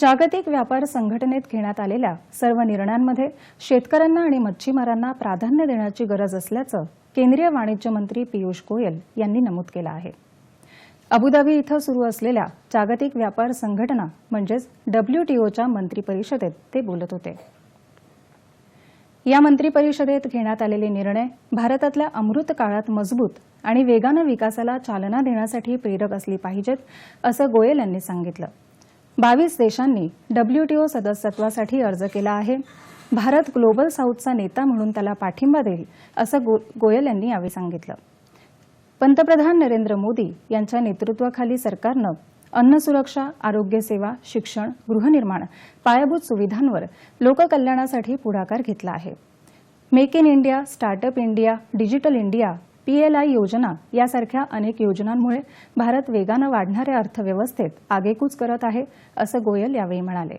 जागतिक व्यापार संघटनेत घेण्यात आलेल्या सर्व निर्णयांमध्ये शेतकऱ्यांना आणि मच्छीमारांना प्राधान्य देण्याची गरज असल्याचं केंद्रीय वाणिज्य मंत्री पियुष गोयल यांनी नमूद केलं आहे. अबुधाबी इथं सुरू असलेल्या जागतिक व्यापार संघटना म्हणजेच डब्ल्यूटीओच्या मंत्री परिषदेत ते बोलत होते. या मंत्री परिषदेत घेण्यात आलेले निर्णय भारतातल्या अमृत काळात मजबूत आणि वेगानं विकासाला चालना देण्यासाठी प्रेरक असली पाहिजेत असं गोयल यांनी सांगितलं. बावीस देशांनी डब्ल्यूटीओ सदस्यत्वासाठी अर्ज केला आहे. भारत ग्लोबल साऊथचा नेता म्हणून त्याला पाठिंबा देईल असं गो गोयल यांनी यावेळी सांगितलं. पंतप्रधान नरेंद्र मोदी यांच्या नेतृत्वाखाली सरकारनं अन्न सुरक्षा आरोग्य सेवा शिक्षण गृहनिर्माण पायाभूत सुविधांवर लोककल्याणासाठी पुढाकार घेतला आहे. Make in India startup India digital India PLI योजना यासारख्या अनेक योजनांमुळे भारत वेगानं वाढणाऱ्या अर्थव्यवस्थेत आगेकूच करत आहे असं गोयल यावेळी म्हणाले.